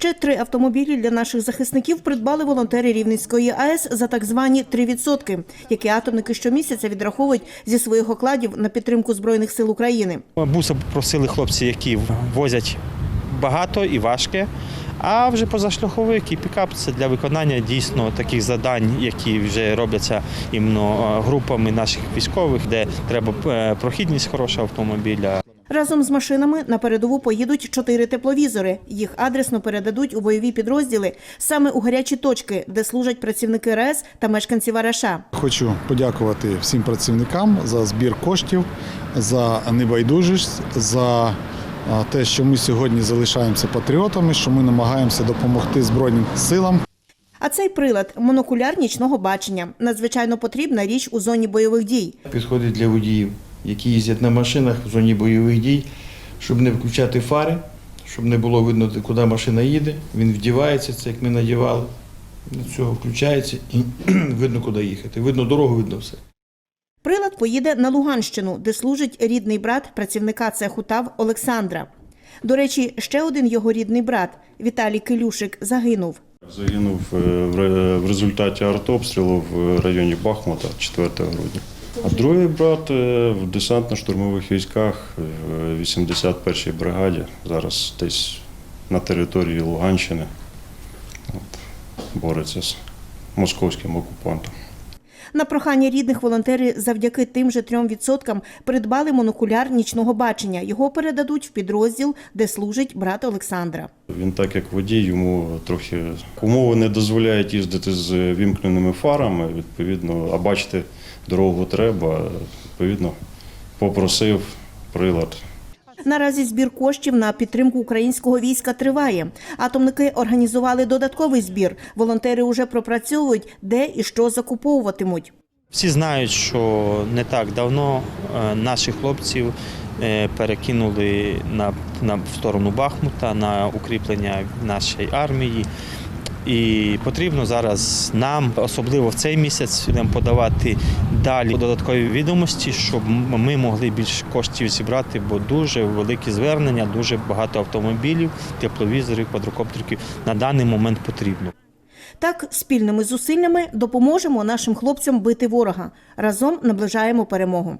Ще три автомобілі для наших захисників придбали волонтери Рівненської АЕС за так звані 3%, які атомники щомісяця відраховують зі своїх окладів на підтримку збройних сил України. Буса просили хлопці, які возять багато і важке. А вже позашляховик і пікап це для виконання дійсно таких завдань, які вже робляться іменно групами наших військових, де треба е, прохідність хороша автомобіля. Разом з машинами на передову поїдуть чотири тепловізори. Їх адресно передадуть у бойові підрозділи саме у гарячі точки, де служать працівники РЕС та мешканці Вараша. Хочу подякувати всім працівникам за збір коштів, за небайдужість, за те, що ми сьогодні залишаємося патріотами, що ми намагаємося допомогти Збройним силам. А цей прилад монокуляр нічного бачення надзвичайно потрібна річ у зоні бойових дій. Підходить для водіїв, які їздять на машинах в зоні бойових дій, щоб не включати фари, щоб не було видно, куди машина їде. Він вдівається, це як ми надівали. До цього включається і видно, куди їхати. Видно дорогу, видно все. Прилад поїде на Луганщину, де служить рідний брат працівника цеху ТАВ Олександра. До речі, ще один його рідний брат Віталій Килюшик загинув. Загинув е, в ре- в результаті артобстрілу в районі Бахмута 4 грудня. А другий брат е, в десантно-штурмових військах е, в 81-й бригаді, зараз десь на території Луганщини. От, бореться з московським окупантом. На прохання рідних волонтери завдяки тим же трьом відсоткам придбали монокуляр нічного бачення. Його передадуть в підрозділ, де служить брат Олександра. Він так як водій, йому трохи умови не дозволяють їздити з вімкненими фарами, відповідно, а бачити дорогу треба, відповідно, попросив прилад Наразі збір коштів на підтримку українського війська триває. Атомники організували додатковий збір. Волонтери уже пропрацьовують, де і що закуповуватимуть. Всі знають, що не так давно е, наших хлопців е, перекинули на, на сторону Бахмута на укріплення нашої армії. І потрібно зараз нам, особливо в цей місяць, будемо подавати далі додаткові відомості, щоб ми могли більше коштів зібрати, бо дуже великі звернення, дуже багато автомобілів, тепловізорів, квадрокоптерів на даний момент потрібно. Так, спільними зусиллями допоможемо нашим хлопцям бити ворога. Разом наближаємо перемогу.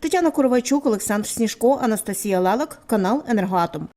Тетяна Коровайчук, Олександр Сніжко, Анастасія Лалак, канал Енергоатом.